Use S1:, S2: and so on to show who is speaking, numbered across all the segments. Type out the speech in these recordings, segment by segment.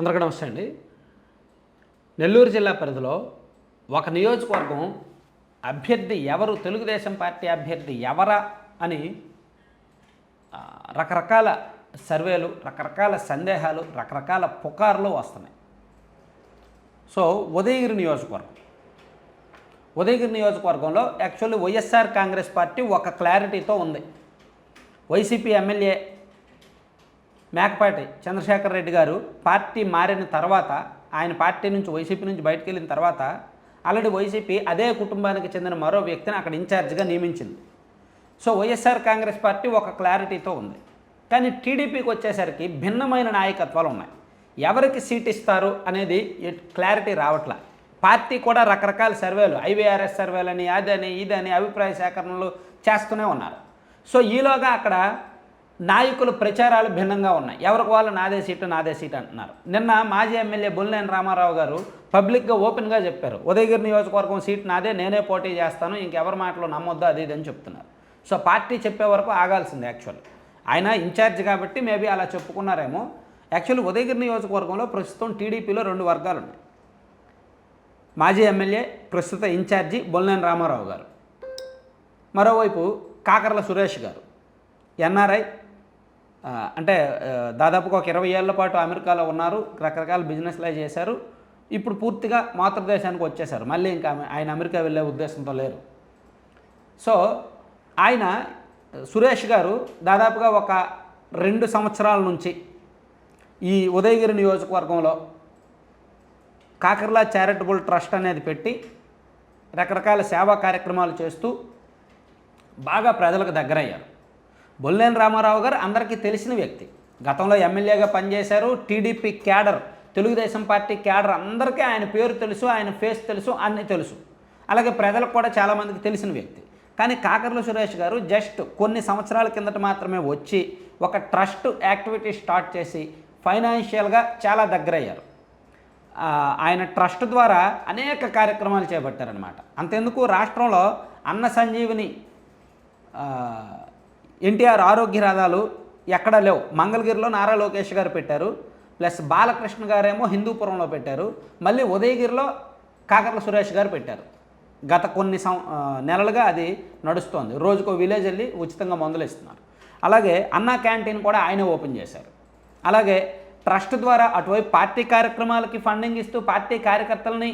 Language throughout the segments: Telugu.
S1: అందరికీ నమస్తే అండి. నెల్లూరు జిల్లా పరిధిలో ఒక నియోజకవర్గం అభ్యర్థి ఎవరు తెలుగుదేశం పార్టీ అభ్యర్థి ఎవరా అని రకరకాల సర్వేలు రకరకాల సందేహాలు రకరకాల పుకార్లు వస్తున్నాయి. సో ఉదయగిరి నియోజకవర్గం. ఉదయగిరి నియోజకవర్గంలో యాక్చువల్లీ వైఎస్ఆర్ కాంగ్రెస్ పార్టీ ఒక క్లారిటీతో ఉంది. YCP MLA Mekapati Chandrasekhar Reddy garu party మారిన తర్వాత ఆయన పార్టీ నుంచి వైసీపీ నుంచి బయటకు వెళ్ళిన తర్వాత ఆల్రెడీ వైసీపీ అదే కుటుంబానికి చెందిన మరో వ్యక్తిని అక్కడ ఇన్ఛార్జ్గా నియమించింది. సో వైఎస్ఆర్ కాంగ్రెస్ పార్టీ ఒక క్లారిటీతో ఉంది. కానీ టీడీపీకి వచ్చేసరికి భిన్నమైన నాయకత్వాలు ఉన్నాయి. ఎవరికి సీట్ ఇస్తారు అనేది క్లారిటీ రావట్లా. పార్టీ కూడా రకరకాల సర్వేలు ఐవీఆర్ఎస్ సర్వేలని అదని ఇదని అభిప్రాయ సేకరణలు చేస్తూనే ఉన్నారు. సో ఈలోగా అక్కడ నాయకుల ప్రచారాలు భిన్నంగా ఉన్నాయి. ఎవరికి వాళ్ళు నాదే సీటు నాదే సీటు అంటున్నారు. నిన్న మాజీ ఎమ్మెల్యే బుల్లేని రామారావు గారు పబ్లిక్గా ఓపెన్గా చెప్పారు. ఉదయగిరి నియోజకవర్గం సీట్ నాదే నేనే పోటీ చేస్తాను ఇంకెవరి మాటలు నమ్మొద్దు అది ఇది అని చెప్తున్నారు. సో పార్టీ చెప్పే వరకు ఆగాల్సింది యాక్చువల్. ఆయన ఇన్ఛార్జ్ కాబట్టి మేబీ అలా చెప్పుకున్నారేమో. యాక్చువల్లీ ఉదయగిరి నియోజకవర్గంలో ప్రస్తుతం టీడీపీలో రెండు వర్గాలు ఉన్నాయి. మాజీ ఎమ్మెల్యే ప్రస్తుత ఇన్ఛార్జి బొల్లేని రామారావు గారు. మరోవైపు కాకర్ల సురేష్ గారు. ఎన్ఆర్ఐ అంటే దాదాపుగా ఒక ఇరవై ఏళ్ళ పాటు అమెరికాలో ఉన్నారు రకరకాల బిజినెస్లే చేశారు. ఇప్పుడు పూర్తిగా మాతృదేశానికి వచ్చేసారు మళ్ళీ ఇంకా ఆయన అమెరికా వెళ్ళే ఉద్దేశంతో లేరు. సో ఆయన సురేష్ గారు దాదాపుగా ఒక రెండు సంవత్సరాల నుంచి ఈ ఉదయగిరి నియోజకవర్గంలో కాకర్లా చారిటబుల్ ట్రస్ట్ అనేది పెట్టి రకరకాల సేవా కార్యక్రమాలు చేస్తూ బాగా ప్రజలకు దగ్గరయ్యారు. బొల్లేని రామారావు గారు అందరికీ తెలిసిన వ్యక్తి. గతంలో ఎమ్మెల్యేగా పనిచేశారు TDP cadre Telugu Desam party cadre అందరికీ ఆయన పేరు తెలుసు ఆయన ఫేస్ తెలుసు అన్నీ తెలుసు. అలాగే ప్రజలకు కూడా చాలామందికి తెలిసిన వ్యక్తి. కానీ కాకర్ల సురేష్ గారు జస్ట్ కొన్ని సంవత్సరాల కిందట మాత్రమే వచ్చి ఒక ట్రస్ట్ యాక్టివిటీ స్టార్ట్ చేసి ఫైనాన్షియల్గా చాలా దగ్గరయ్యారు. ఆయన ట్రస్ట్ ద్వారా అనేక కార్యక్రమాలు చేపట్టారనమాట అంతెందుకు రాష్ట్రంలో అన్న సంజీవిని ఎన్టీఆర్ ఆరోగ్య రథాలు ఎక్కడ లేవు. మంగళగిరిలో నారా లోకేష్ గారు పెట్టారు. ప్లస్ బాలకృష్ణ గారేమో హిందూపురంలో పెట్టారు. మళ్ళీ ఉదయగిరిలో కాకర్ల సురేష్ గారు పెట్టారు. గత కొన్ని సం నెలలుగా అది నడుస్తోంది. రోజుకో విలేజ్ వెళ్ళి ఉచితంగా మందులు ఇస్తున్నారు. అలాగే అన్నా క్యాంటీన్ కూడా ఆయనే ఓపెన్ చేశారు. అలాగే ట్రస్ట్ ద్వారా అటువైపు పార్టీ కార్యక్రమాలకి ఫండింగ్ ఇస్తూ పార్టీ కార్యకర్తలని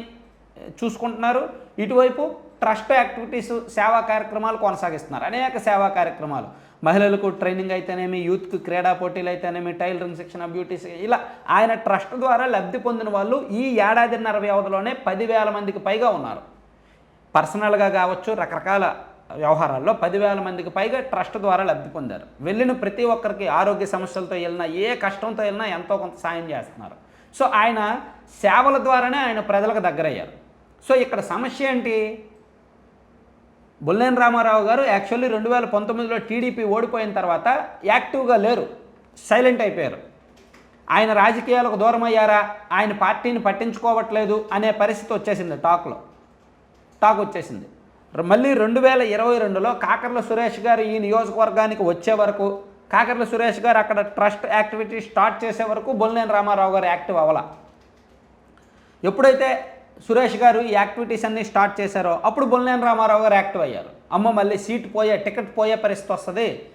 S1: చూసుకుంటున్నారు. ఇటువైపు ట్రస్ట్ యాక్టివిటీస్ సేవా కార్యక్రమాలు కొనసాగిస్తున్నారు. అనేక సేవా కార్యక్రమాలు. మహిళలకు ట్రైనింగ్ అయితేనేమి యూత్కు క్రీడా పోటీలు అయితేనేమి టైలరింగ్ శిక్షణ బ్యూటీస్ ఇలా ఆయన ట్రస్ట్ ద్వారా లబ్ధి పొందిన వాళ్ళు ఈ ఏడాదిన్నర వ్యవధిలోనే పదివేల మందికి పైగా ఉన్నారు. పర్సనల్గా కావచ్చు రకరకాల వ్యవహారాల్లో పదివేల మందికి పైగా ట్రస్ట్ ద్వారా లబ్ధి పొందారు. వెళ్ళిన ప్రతి ఒక్కరికి ఆరోగ్య సమస్యలతో వెళ్ళినా ఏ కష్టంతో వెళ్ళినా ఎంతో కొంత సాయం చేస్తున్నారు. సో ఆయన సేవల ద్వారానే ఆయన ప్రజలకు దగ్గరయ్యారు. సో ఇక్కడ సమస్య ఏంటి? బుల్లేని రామారావు గారు యాక్చువల్లీ రెండు వేల పంతొమ్మిదిలో టీడీపీ ఓడిపోయిన తర్వాత యాక్టివ్గా లేరు. సైలెంట్ అయిపోయారు. ఆయన రాజకీయాలకు దూరం అయ్యారా ఆయన పార్టీని పట్టించుకోవట్లేదు అనే పరిస్థితి వచ్చేసింది టాక్లో. టాక్ వచ్చేసింది. మళ్ళీ రెండు వేల ఇరవై రెండులో కాకర్ల సురేష్ గారు ఈ నియోజకవర్గానికి వచ్చే వరకు కాకర్ల సురేష్ గారు అక్కడ ట్రస్ట్ యాక్టివిటీ స్టార్ట్ చేసే వరకు బొల్లేని రామారావు గారు యాక్టివ్ అవ్వాల. ఎప్పుడైతే సురేష్ గారు ఈ యాక్టివిటీస్ అన్నీ స్టార్ట్ చేశారో అప్పుడు బొల్లేని రామారావు గారు యాక్టివ్ అయ్యారు. అమ్మ మళ్ళీ సీట్ పోయే టికెట్ పోయే పరిస్థితి వస్తుంది.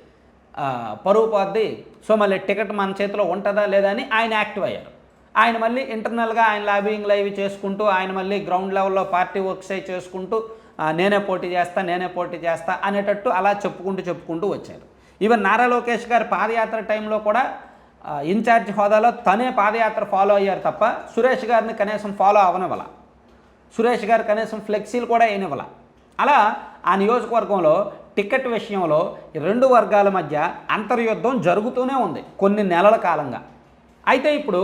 S1: ఆ, పరువు పోద్ది. సో మళ్ళీ టికెట్ మన చేతిలో ఉంటుందా లేదా అని ఆయన యాక్టివ్ అయ్యారు. ఆయన మళ్ళీ ఇంటర్నల్గా ఆయన లాబింగ్ లైవ్ చేసుకుంటూ ఆయన మళ్ళీ గ్రౌండ్ లెవెల్లో పార్టీ వర్క్స్ అయి చేసుకుంటూ నేనే పోటీ చేస్తా నేనే పోటీ చేస్తా అనేటట్టు అలా చెప్పుకుంటూ చెప్పుకుంటూ వచ్చారు. ఈవెన్ నారా లోకేష్ గారి పాదయాత్ర టైంలో కూడా ఇన్ఛార్జ్ హోదాలో తనే పాదయాత్ర ఫాలో అయ్యారు తప్ప సురేష్ గారిని కనీసం ఫాలో అవనవల సురేష్ గారు కనీసం ఫ్లెక్సీలు కూడా వేయనివ్వాల అలా ఆ నియోజకవర్గంలో టికెట్ విషయంలో రెండు వర్గాల మధ్య అంతర్యుద్ధం జరుగుతూనే ఉంది కొన్ని నెలల కాలంగా. అయితే ఇప్పుడు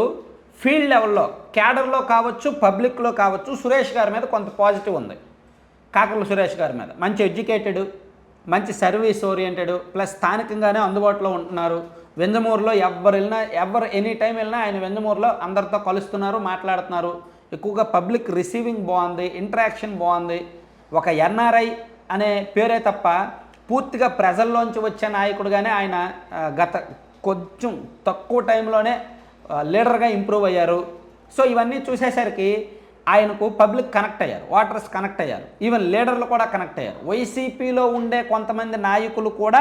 S1: ఫీల్డ్ లెవెల్లో క్యాడర్లో కావచ్చు పబ్లిక్లో కావచ్చు సురేష్ గారి మీద కొంత పాజిటివ్ ఉంది. కాకర్ల సురేష్ గారి మీద. మంచి ఎడ్యుకేటెడ్ మంచి సర్వీస్ ఓరియంటెడ్ ప్లస్ స్థానికంగానే అందుబాటులో ఉంటున్నారు. వెంజమూరులో ఎవరు వెళ్ళినా ఎవరు ఎనీ టైం వెళ్ళినా ఆయన వెంజమూరులో అందరితో కలుస్తున్నారు మాట్లాడుతున్నారు. ఎక్కువగా పబ్లిక్ రిసీవింగ్ బాగుంది ఇంటరాక్షన్ బాగుంది. ఒక ఎన్ఆర్ఐ అనే పేరే తప్ప పూర్తిగా ప్రజల్లోంచి వచ్చే నాయకుడుగానే ఆయన గత కొంచెం తక్కువ టైంలోనే లీడర్గా ఇంప్రూవ్ అయ్యారు. సో ఇవన్నీ చూసేసరికి ఆయనకు పబ్లిక్ కనెక్ట్ అయ్యారు ఓటర్స్ కనెక్ట్ అయ్యారు. ఈవెన్ లీడర్లు కూడా కనెక్ట్ అయ్యారు. వైసీపీలో ఉండే కొంతమంది నాయకులు కూడా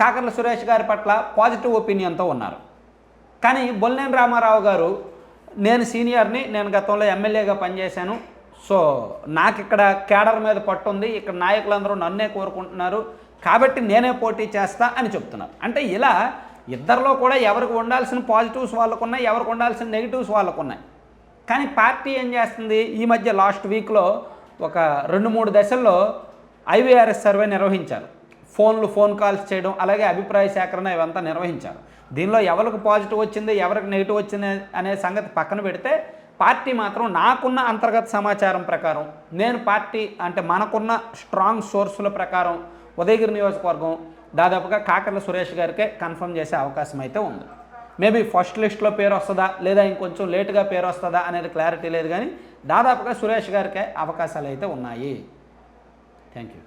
S1: కాకర్ల సురేష్ గారి పట్ల పాజిటివ్ ఒపీనియన్తో ఉన్నారు. కానీ బొల్లేని రామారావు గారు నేను సీనియర్ని నేను గతంలో ఎమ్మెల్యేగా పనిచేశాను. సో నాకు ఇక్కడ కేడర్ మీద పట్టు ఉంది ఇక్కడ నాయకులందరూ నన్నే కోరుకుంటున్నారు. కాబట్టి నేనే పోటీ చేస్తా అని చెప్తున్నారు. అంటే ఇలా ఇద్దరిలో కూడా ఎవరికి ఉండాల్సిన పాజిటివ్స్ వాళ్ళకు ఉన్నాయి ఎవరికి ఉండాల్సిన నెగిటివ్స్ వాళ్ళకు ఉన్నాయి కానీ పార్టీ ఏం చేస్తుంది? ఈ మధ్య లాస్ట్ వీక్లో ఒక రెండు మూడు దశల్లో ఐవీఆర్ఎస్ సర్వే నిర్వహించారు. ఫోన్లు ఫోన్ కాల్స్ చేయడం అలాగే అభిప్రాయ సేకరణ ఇవంతా నిర్వహించారు. దీనిలో ఎవరికి పాజిటివ్ వచ్చింది ఎవరికి నెగిటివ్ వచ్చింది అనే సంగతి పక్కన పెడితే పార్టీ మాత్రం నాకున్న అంతర్గత సమాచారం ప్రకారం నేను పార్టీ అంటే మనకున్న స్ట్రాంగ్ సోర్సుల ప్రకారం ఉదయగిరి నియోజకవర్గం దాదాపుగా కాకర్ల సురేష్ గారికే కన్ఫర్మ్ చేసే అవకాశం అయితే ఉంది. మేబీ ఫస్ట్ లిస్ట్లో పేరు వస్తుందా లేదా ఇంకొంచెం లేటుగా పేరు వస్తుందా అనేది క్లారిటీ లేదు కానీ దాదాపుగా సురేష్ గారికే అవకాశాలు అయితే ఉన్నాయి. Thank you.